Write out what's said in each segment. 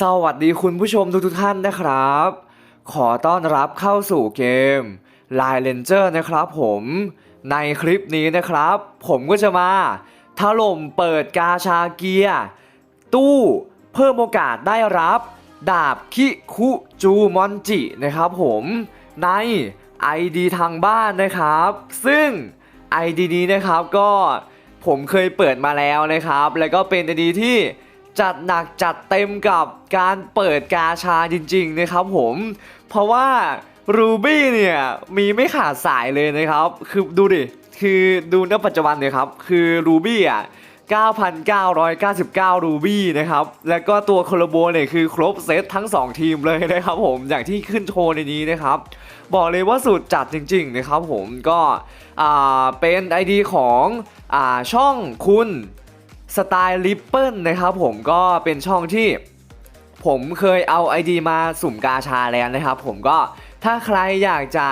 สวัสดีคุณผู้ชมทุกๆท่านนะครับ ขอต้อนรับเข้าสู่เกม Line Ranger นะครับผมในคลิปนี้นะครับ ผมก็จะมาถล่มเปิดกาชาเกียร์ตู้เพิ่มโอกาสได้รับ ดาบคิคุจูมอนจินะครับผมใน ID ทางบ้านนะครับ ซึ่ง ID นี้นะครับก็ผมเคยเปิดมาแล้วนะครับ แล้วก็เป็น ID ที่ จัดหนักจัดเต็มกับการเปิดกาชาจริงๆนะครับผม เพราะว่ารูบี้เนี่ยมีไม่ขาดสายเลยนะครับ คือดูดิ คือดูณปัจจุบันเนี่ยครับ คือรูบี้อะ9,999 รูบี้นะครับ แล้วก็ตัวโคโลโบเนี่ยคือครบเซตทั้ง 2 ทีมเลยนะครับผม อย่างที่ขึ้นโชว์ในนี้นะครับ บอกเลยว่าสุดจัดจริงๆนะครับผม ก็เป็น ID ของอช่องคุณ สไตล์ลิปเปิลนะครับผมก็เป็นช่องที่ผมเคยเอา ID มาสุ่มกาชาแล้วนะครับ ผมก็ถ้าใครอยากจะ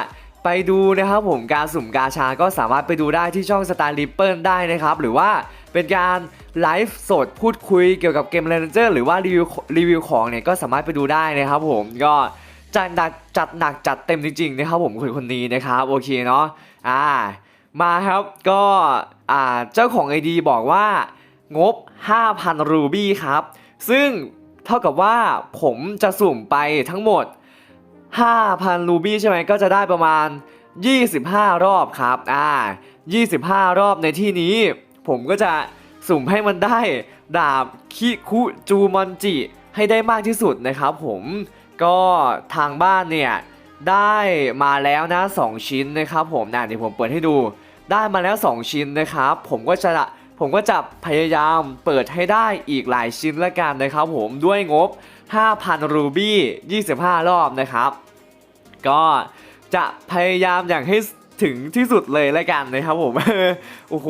ไปดูนะครับผมการสุ่มกาชาก็สามารถไปดูได้ที่ช่องสไตล์ลิปเปิลได้นะครับ หรือว่าเป็นการไลฟ์สดพูดคุยเกี่ยวกับเกม r รนเจอร์หรือว่ารีวิวรีวิวของเนี่ยก็สามารถไปดูได้นะครับผมก็จัดหนักจัดหนักจัดเต็มจริงๆนะครับผมคนคนนี้นะครับโอเคเนาะอ่ามาครับก็อ่าเจ้าของ ID บอกว่า งบ 5,000 รูบี้ครับ ซึ่งเท่ากับว่าผมจะสุ่มไปทั้งหมด 5,000 รูบี้ใช่ไหมก็จะได้ประมาณ 25 รอบครับอ่า25 รอบในที่นี้ ผมก็จะสุ่มให้มันได้ ดาบคิคุจูมอนจิ ให้ได้มากที่สุดนะครับผมก็ทางบ้านเนี่ย ได้มาแล้วนะ 2 ชิ้นนะครับผมนะเดี๋ยวผมเปิดให้ดู ได้มาแล้ว 2 ชิ้นนะครับ ผมก็จะ ผมก็จะพยายามเปิดให้ได้อีกหลายชิ้นละกันนะครับผมด้วยงบ 5,000 รูบี้ 25 รอบนะครับ ก็จะพยายามอย่างให้ถึงที่สุดเลยละกันนะครับผม โอ้โห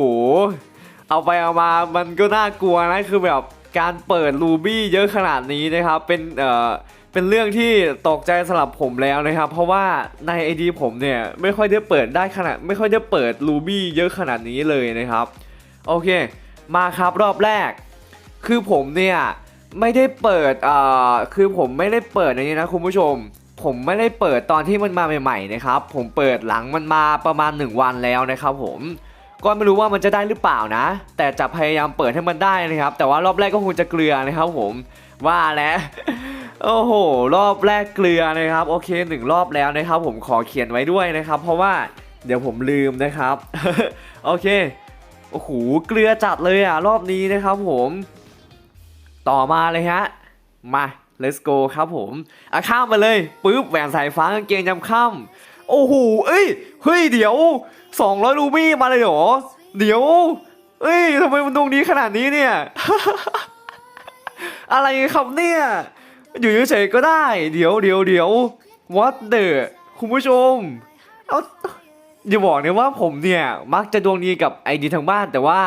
เอาไปเอามามันก็น่ากลัวนะ คือแบบการเปิดรูบี้เยอะขนาดนี้นะครับ เป็นเอ่อเป็นเรื่องที่ตกใจสำหรับผมแล้วนะครับ เพราะว่าใน ID ผมเนี่ยไม่ค่อยได้เปิดได้ขนาดไม่ค่อยได้เปิดรูบี้เยอะขนาดนี้เลยนะครับ โอเค มาครับรอบแรก คือผมเนี่ยไม่ได้เปิดเอ่อคือผมไม่ได้เปิดในนี้นะคุณผู้ชม ผมไม่ได้เปิดตอนที่มันมาใหม่ๆนะครับ ผมเปิดหลังมันมาประมาณ 1 วันแล้วนะครับผมก็ไม่รู้ว่ามันจะได้หรือเปล่านะ แต่จะพยายามเปิดให้มันได้นะครับ แต่ว่ารอบแรกก็คงจะเกลือนะครับผมว่าแล้วโอ้โห รอบแรกเกลือนะครับ โอเคหนึ่งรอบแล้วนะครับ ผมขอเขียนไว้ด้วยนะครับ เพราะว่าเดี๋ยวผมลืมนะครับ โอเค โอ้โหเกลือจัดเลยอะรอบนี้นะครับผม ต่อมาเลยฮะ มา let's go ครับผมอะข้ามมาเลยปุ๊บแหวนสายฟ้ากางเกงยำค่ำโอ้โหเอ้ยเฮ้ยเดี๋ยว 200 รูบี้มาเลยเหรอเดี๋ยว เอ้ยทำไมมันดวงดีขนาดนี้เนี่ย อะไรครับเนี่ย อยู่เฉยๆก็ได้ เดี๋ยวเดี๋ยวเดี๋ยว what the คุณผู้ชม เอา อย่าบอกเนี่ยว่าผมเนี่ยมักจะดวงดีกับไอดีทางบ้าน แต่ว่า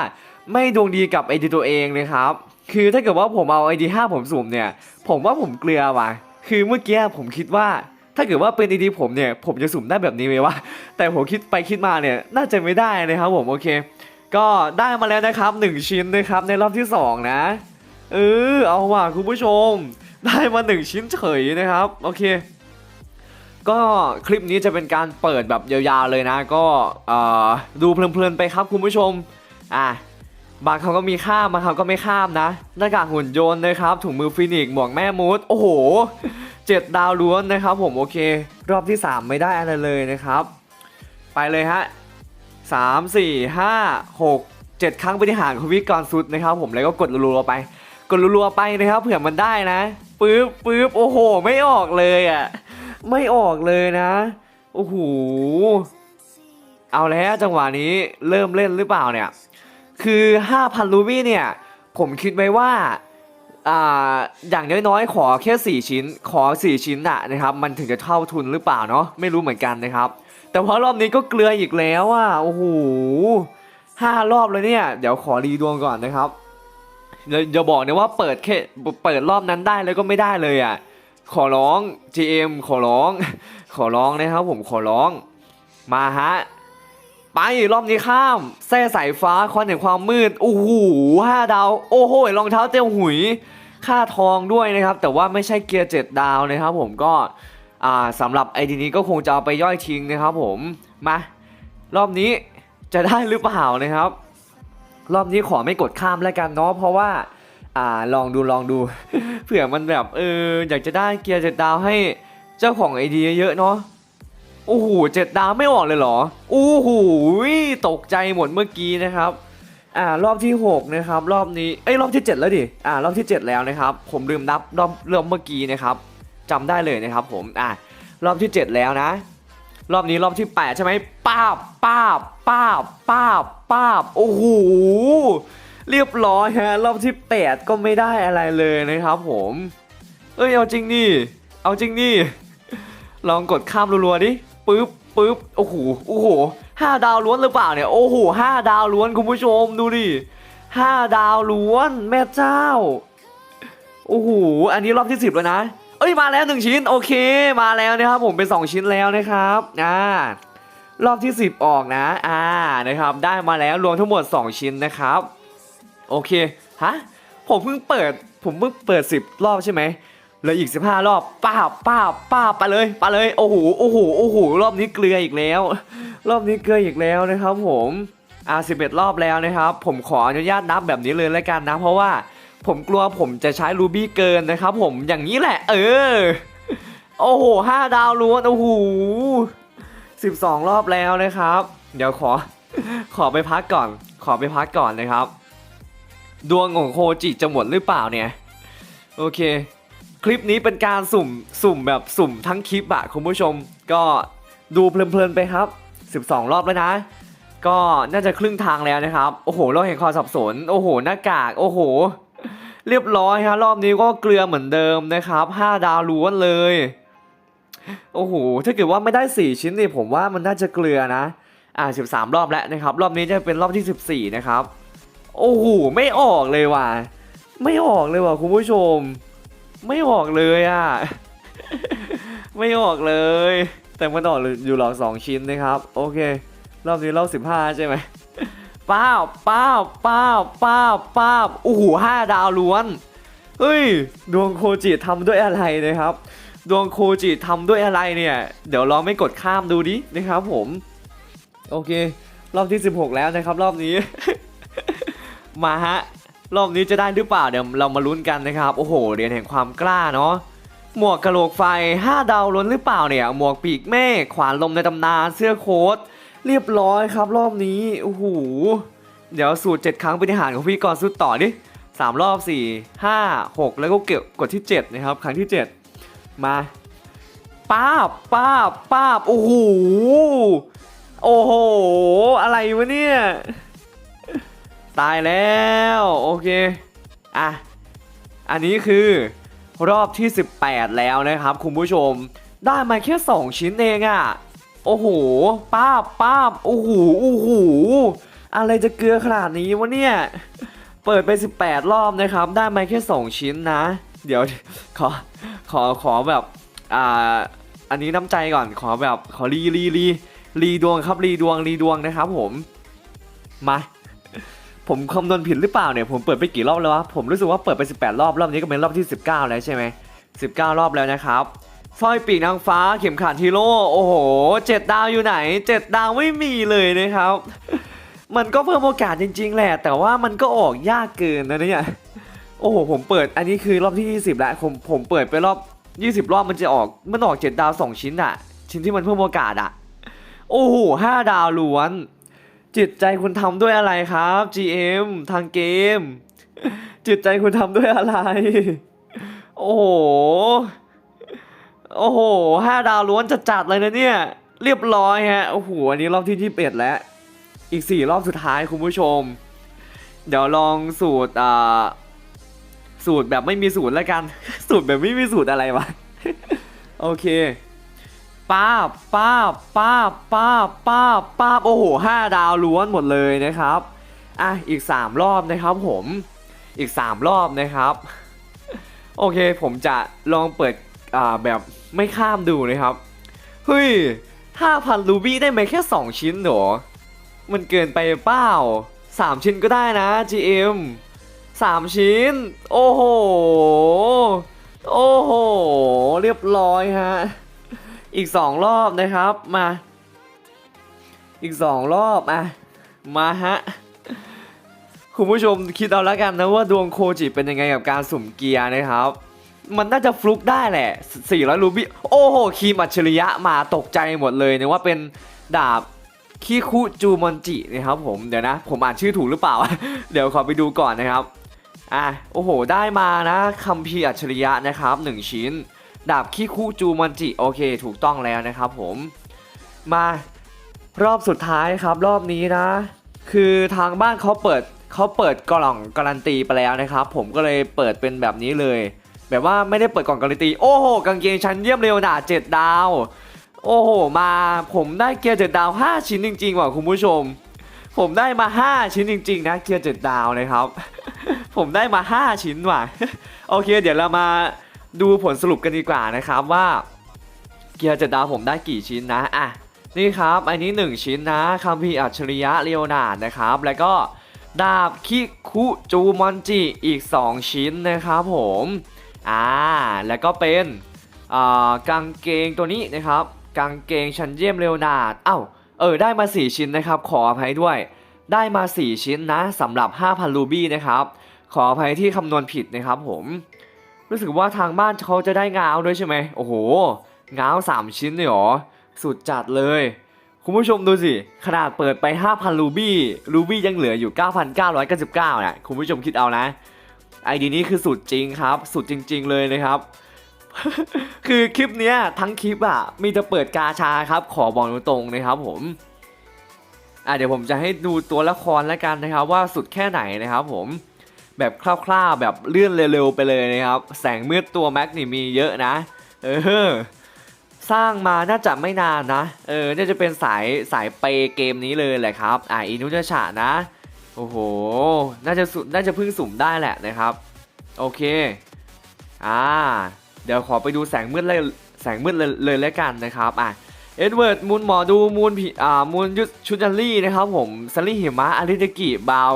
ไม่ดวงดีกับไอดีตัวเองนะครับ คือถ้าเกิดว่าผมเอาไอดีห้าผมสุ่มเนี่ย ผมว่าผมเกลือว่ะคือเมื่อกี้ผมคิดว่า ถ้าเกิดว่าเป็นไอดีผมเนี่ย ผมจะสุ่มได้แบบนี้ไหมวะแต่ผมคิดไปคิดมาเนี่ยน่าจะไม่ได้นะครับผมโอเค ก็ได้มาแล้วนะครับหนึ่งชิ้นนะครับในรอบที่สองนะเออเอาว่ะคุณผู้ชม ได้มาหนึ่งชิ้นเฉยนะครับ โอเค ก็คลิปนี้จะเป็นการเปิดแบบยาวๆเลยนะ ก็ดูเพลินๆไปครับคุณผู้ชมอะบางคำก็มีข้ามบางคำก็ไม่ข้ามนะหน้ากากหุ่นยนต์นะครับถุงมือฟินิกหมวกแม่มูดโอ้โหเจ็ดดาวล้วนนะครับผมโอเค รอบที่ 3 ไม่ได้อะไรเลยนะครับ ไปเลยฮะสามสี่ห้าหกเจ็ดครั้งบริหารของวิกรสุดนะครับผมแล้วก็กดรัวๆไป กดรัวๆไปนะครับเผื่อมันได้นะปึ๊บปึ๊บโอ้โห ไม่ออกเลยอะ ไม่ออกเลยนะ โอ้โห เอาแล้วจังหวะนี้เริ่มเล่นหรือเปล่าเนี่ย คือ 5,000 รูบี้เนี่ย ผมคิดไว้ว่าอ่าอย่างน้อยๆ ขอแค่ 4 ชิ้น ขอ 4 ชิ้นอะนะครับ มันถึงจะเท่าทุนหรือเปล่าเนาะ ไม่รู้เหมือนกันนะครับ แต่พอรอบนี้ก็เกลืออีกแล้วอะโอ้โหห้ารอบเลยเนี่ย เดี๋ยวขอรีดวงก่อนนะครับอย่าอย่าบอกนะว่าเปิดแค่เปิดรอบนั้นได้แล้วก็ไม่ได้เลยอะ ขอร้อง GM ขอร้อง ขอร้องนะครับผมขอร้อง มาฮะ ไปรอบนี้ข้ามแส้สายฟ้าควันแห่งความมืด โอ้โหห้าดาว โอ้โหรองเท้าเตียวหุย ค่าทองด้วยนะครับ แต่ว่าไม่ใช่เกียร์7ดาวนะครับผมก็สำหรับไอดีนี้ก็คงจะเอาไปย่อยทิ้งนะครับผม มา รอบนี้จะได้หรือเปล่านะครับ รอบนี้ขอไม่กดข้ามแล้วกันเนาะเพราะว่าอ่าลองดูลองดู เผื่อมันแบบเอออยากจะได้เกียร์เจ็ดดาวให้เจ้าของไอเดียเยอะเนาะโอ้โหเจ็ดดาวไม่ออกเลยเหรอโอ้โหตกใจหมดเมื่อกี้นะครับอ่ารอบที่6นะครับรอบนี้เอ้ยรอบที่ 7 แล้วดิอ่ารอบที่ 7 แล้วนะครับ ผมลืมนับรอบรอบเมื่อกี้นะครับจำได้เลยนะครับผมอ่ารอบที่ 7 แล้วนะ รอบนี้รอบที่ 8 ใช่ไหมป้าบป้าบป้าบป้าบป้าบโอ้โห เรียบร้อยฮะรอบที่ 8 ก็ไม่ได้อะไรเลยนะครับผมเอ้ยเอาจริงนี่เอาจริงนี่ลองกดข้ามรัวๆดิปึ๊บปึ๊บโอ้โหโอ้โหห้าดาวล้วนหรือเปล่าเนี่ยโอ้โหห้าดาวล้วนคุณผู้ชมดูดิห้าดาวล้วนแม่เจ้าโอ้โหอันนี้รอบที่สิบแล้วนะเอ้ยมาแล้วหนึ่งชิ้นโอเคมาแล้วนะครับผมเป็นสองชิ้นแล้วนะครับอ่ารอบที่10ออกนะอ่านะครับได้มาแล้วรวมทั้งหมด2ชิ้นนะครับ โอเค ฮะ ผมเพิ่งเปิด ผมเพิ่งเปิด10รอบใช่ไหมเหลืออีก15รอบ ป้าบป้าบป้าบไปเลยไปเลย โอ้โห โอ้โห โอ้โห รอบนี้เกลืออีกแล้ว รอบนี้เกลืออีกแล้วนะครับผมอ่า11รอบแล้วนะครับ ผมขออนุญาตนับแบบนี้เลยแล้วกันนะ เพราะว่าผมกลัวผมจะใช้รูบี้เกินนะครับผม อย่างนี้แหละ เออ โอ้โหห้าดาวล้วน โอ้โห12รอบแล้วนะครับ เดี๋ยวขอ ขอไปพักก่อน ขอไปพักก่อนนะครับ ดวงของโคจิจะหมดหรือเปล่าเนี่ย โอเค คลิปนี้เป็นการสุ่มสุ่มแบบสุ่มทั้งคลิปอะคุณผู้ชม ก็ดูเพลินๆไปครับ 12 รอบแล้วนะ ก็น่าจะครึ่งทางแล้วนะครับ โอ้โหเราเห็นความสับสน โอ้โหหน้ากาก โอ้โห เรียบร้อยฮะรอบนี้ก็เกลือเหมือนเดิมนะครับ 5 ดาวล้วนเลยโอ้โห ถ้าเกิดว่าไม่ได้ 4 ชิ้นนี่ผมว่ามันน่าจะเกลือนะ อ่า 13 รอบแล้วนะครับ รอบนี้จะเป็นรอบที่ 14 นะครับ โอ้โหไม่ออกเลยว่ะ ไม่ออกเลยว่ะคุณผู้ชม ไม่ออกเลยอะ ไม่ออกเลย แต่มันออกอยู่หรอกสองชิ้นนะครับ โอเค รอบนี้รอบสิบห้าใช่ไหมป้าบป้าบป้าบป้าบป้าบโอ้โหห้าดาวล้วนเฮ้ย ดวงโคจิทำด้วยอะไรนะครับ ดวงโคจิทำด้วยอะไรเนี่ย เดี๋ยวลองไม่กดข้ามดูดินะครับผม โอเค รอบที่ 16 แล้วนะครับ รอบนี้ มาฮะรอบนี้จะได้หรือเปล่าเดี๋ยวเรามาลุ้นกันนะครับ โอ้โหเรียญแห่งความกล้าเนาะหมวกกระโหลกไฟ 5 ดาวล้นหรือเปล่าเนี่ย หมวกปีกเมฆขวานลมในตำนานเสื้อโค้ทเรียบร้อยครับ รอบนี้โอ้โหเดี๋ยวสูตร 7 ครั้งปฏิหารของพี่กรสุดต่อดิสามรอบ 4 5 6 แล้วก็เก็บกดที่ 7 นะครับ ครั้งที่ 7 มาป้าบป้าบป้าบโอ้โหโอ้โห อะไรวะเนี่ย ตายแล้วโอเคอะอันนี้คือรอบที่ 18 แล้วนะครับคุณผู้ชม ได้มาแค่ 2 ชิ้นเองอะ่ะโอ้โหป้าบป้าบโอ้โหโอ้โหอะไรจะเกลือขนาดนี้วะเนี่ยเปิดไป 18 รอบนะครับ ได้มาแค่ 2 ชิ้นนะ เดี๋ยวขอขอขอแบบอ่าอันนี้น้ำใจก่อนขอแบบขอรีรีรีรีดวงครับรีดวงรีดวงนะครับผมมา ผมคำนวณผิดหรือเปล่าเนี่ยผมเปิดไปกี่รอบแล้ววะผมรู้สึกว่าเปิดไป 18 รอบรอบนี้ก็เป็นรอบที่ 19 แล้วใช่ไหม19 รอบแล้วนะครับสร้อยปีกนางฟ้าเข็มขัดฮีโร่โอ้โห7ดาวอยู่ไหน7ดาวไม่มีเลยนะครับ มันก็เพิ่มโอกาสจริง ๆ แหละ แต่ว่ามันก็ออกยากเกินนะเนี่ยโอ้โหผมเปิดอันนี้คือรอบที่ 20 แล้วผมผมเปิดไปรอบ 20 รอบมันจะออกมันออก 7 ดาว 2 ชิ้นอะชิ้นที่มันเพิ่มโอกาสอะโอ้โห5ดาวล้วน จิตใจคุณทำด้วยอะไรครับ GM ทางเกม จิตใจคุณทำด้วยอะไร โอ้โห โอ้โหห้าดาวล้วนจัดเลยนะเนี่ย เรียบร้อยฮะ โอ้โห อันนี้รอบที่ที่เอ็ดแล้ว อีกสี่รอบสุดท้ายคุณผู้ชม เดี๋ยวลองสูตร อ่า สูตรแบบไม่มีสูตรแล้วกัน สูตรแบบไม่มีสูตรอะไรวะ โอเค ป้าบป้าบป้าบป้าบป้าบป้าบโอ้โหห้าดาวล้วนหมดเลยนะครับอะอีก 3 รอบนะครับผมอีก 3 รอบนะครับ โอเคผมจะลองเปิดอ่าแบบไม่ข้ามดูนะครับเฮ้ย5,000รูบี้ได้ไหมแค่ 2 ชิ้นหรอมันเกินไปเปล่า 3 ชิ้นก็ได้นะ GM สามชิ้น โอ้โห โอ้โห เรียบร้อยฮะ อีกสองรอบนะครับมา อีกสองรอบอะมาฮะคุณผู้ชมคิดเอาล้วกันนะว่าดวงโคจิเป็นยังไงกับการสุ่มเกียร์นะครับ มันน่าจะฟลุกได้แหละ 400 รูบี้โอ้โห คีมอัจฉริยะมาตกใจหมดเลยนะว่าเป็นดาบคิคุจูมอนจินะครับผมเดี๋ยวนะ ผมอ่านชื่อถูกหรือเปล่า เดี๋ยวขอไปดูก่อนนะครับอะโอ้โห ได้มานะคัมภีร์อัจฉริยะนะครับ 1 ชิ้น ดาบคิคุจูมอนจิโอเค ถูกต้องแล้วนะครับผมมารอบสุดท้ายครับรอบนี้นะ คือทางบ้านเขาเปิดเขาเปิดกล่องการันตีไปแล้วนะครับ ผมก็เลยเปิดเป็นแบบนี้เลย แบบว่าไม่ได้เปิดกล่องการันตี โอ้โหกางเกงชั้นเยี่ยมเร็วหนาเจ็ดดาว โอ้โหมาผมได้เกียร์เจ็ดดาว 5 ชิ้นจริงๆว่ะคุณผู้ชม ผมได้มา 5 ชิ้นจริง ๆ นะเกียร์เจ็ดดาวนะครับ ผมได้มา 5 ชิ้นว่ะโอเค เดี๋ยวเรามา ดูผลสรุปกันดีกว่านะครับว่าเกียร์จ็ดดาวผมได้กี่ชิ้นนะอะนี่ครับ อันนี้ 1 ชิ้นนะคัมภีร์อัจฉริยะเลโอนาดนะครับ แล้วก็ดาบคิคุจูมอนจิอีก 2 ชิ้นนะครับผมอ่าแล้วก็เป็นอ่ากางเกงตัวนี้นะครับกางเกงชั้นเยี่ยมเลโอนาดเอ้าเออได้มา 4 ชิ้นนะครับ ขออภัยด้วย ได้มา 4 ชิ้นนะสำหรับ 5,000 รูบี้นะครับ ขออภัยที่คำนวณผิดนะครับผม รู้สึกว่าทางบ้านเขาจะได้งาวด้วยใช่ไหมโอ้โหงาว3ชิ้นเลยหรอ สุดจัดเลย คุณผู้ชมดูสิ ขนาดเปิดไป 5,000 รูบี้ รูบี้ยังเหลืออยู่ 9,999นะคุณผู้ชมคิดเอานะ ไอดีนี้คือสุดจริงครับ สุดจริง ๆ เลยนะครับ คือคลิปเนี้ยทั้งคลิปอะ มีแต่เปิดกาชาครับ ขอบอกตรงๆนะครับผมอะเดี๋ยวผมจะให้ดูตัวละครแล้วกันนะครับ ว่าสุดแค่ไหนนะครับผม แบบคร่าวๆแบบเลื่อนเร็วๆไปเลยนะครับ แสงมืดตัวแม็กนี่มีเยอะนะ เออ สร้างมาน่าจะไม่นานนะ เออ น่าจะเป็นสายสายเปเกมนี้เลยแหละครับ อ่าอินุจฉะนะ โอ้โห น่าจะสุน่าจะพิ่งสุ่มได้แหละนะครับ โอเค อ่า เดี๋ยวขอไปดูแสงมืดเลยแสงมืดเลยเลยแล้วกันนะครับ อะเอ็ดเวิร์ดมูนหมอดูมูนผีอ่ามูนยุทธชุดันลี่นะครับผมซันลี่หิมะอาริเดกิบาว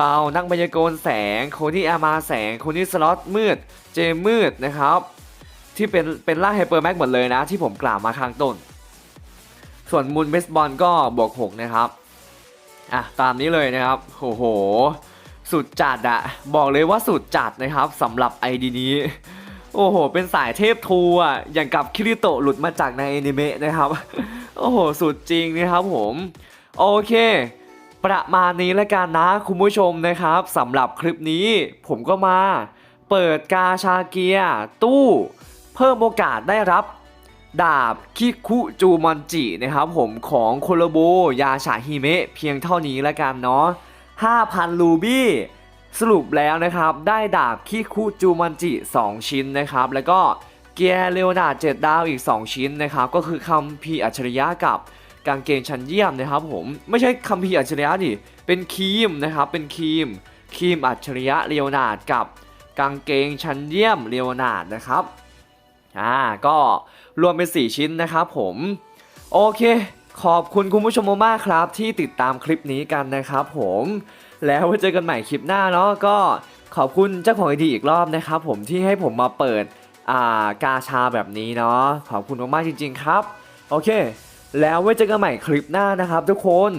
บา นักบรรยากรแสงโคนี่อามาแสงโคนี่สล็อตมืด เจมมืดนะครับ ที่เป็นเป็นล่างไฮเปอร์แม็กหมดเลยนะ ที่ผมกล่าวมาข้างต้น ส่วนมูนเบสบอลก็บวก 6 นะครับ อะ ตามนี้เลยนะครับ โอ้โห สุดจัดอะบอกเลยว่าสุดจัดนะครับสำหรับไอดีนี้ โอ้โห เป็นสายเทพทูอะอย่างกับคิริโตะหลุดมาจากในอนิเมะนะครับ โอ้โห สุดจริงนะครับผม โอเค ประมาณนี้แล้วกันนะคุณผู้ชมนะครับสำหรับคลิปนี้ผมก็มา เปิดกาชาเกียตู้ เพิ่มโอกาสได้รับ ดาบคิคุจูมอนจินะครับผมของโคโลโบยาชาฮิเมะเพียงเท่านี้แล้วกันเนาะ5,000 รูบี้สรุปแล้วนะครับ ได้ดาบคิคุจูมันจิ 2 ชิ้นนะครับ แล้วก็เกียร์เลโอนาร์ดดาวอีก 2 ชิ้นนะครับ ก็คือคัมภีอัจฉริยะกับ กางเกงชั้นเยี่ยมนะครับผมไม่ใช่คัมภีร์อัจฉริยะดิเป็นครีมนะครับเป็นครีมครีมอัจฉริยะเลโอนาดกับกางเกงชั้นเยี่ยมเลโอนาดนะครับอ่าก็รวมเป็น 4 ชิ้นนะครับผมโอเค ขอบคุณคุณผู้ชมมากครับ ที่ติดตามคลิปนี้กันนะครับผมแล้วไว้เจอกันใหม่คลิปหน้าเนาะก็ขอบคุณเจ้าของไอดีอีกรอบนะครับผมที่ให้ผมมาเปิดอ่ากาชาแบบนี้เนาะขอบคุณมากๆจริง ๆ ครับ โอเค แล้วไว้เจอกันใหม่คลิปหน้านะครับทุกคน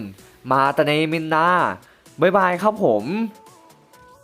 มาตาในมินนาบ๊ายบายครับผม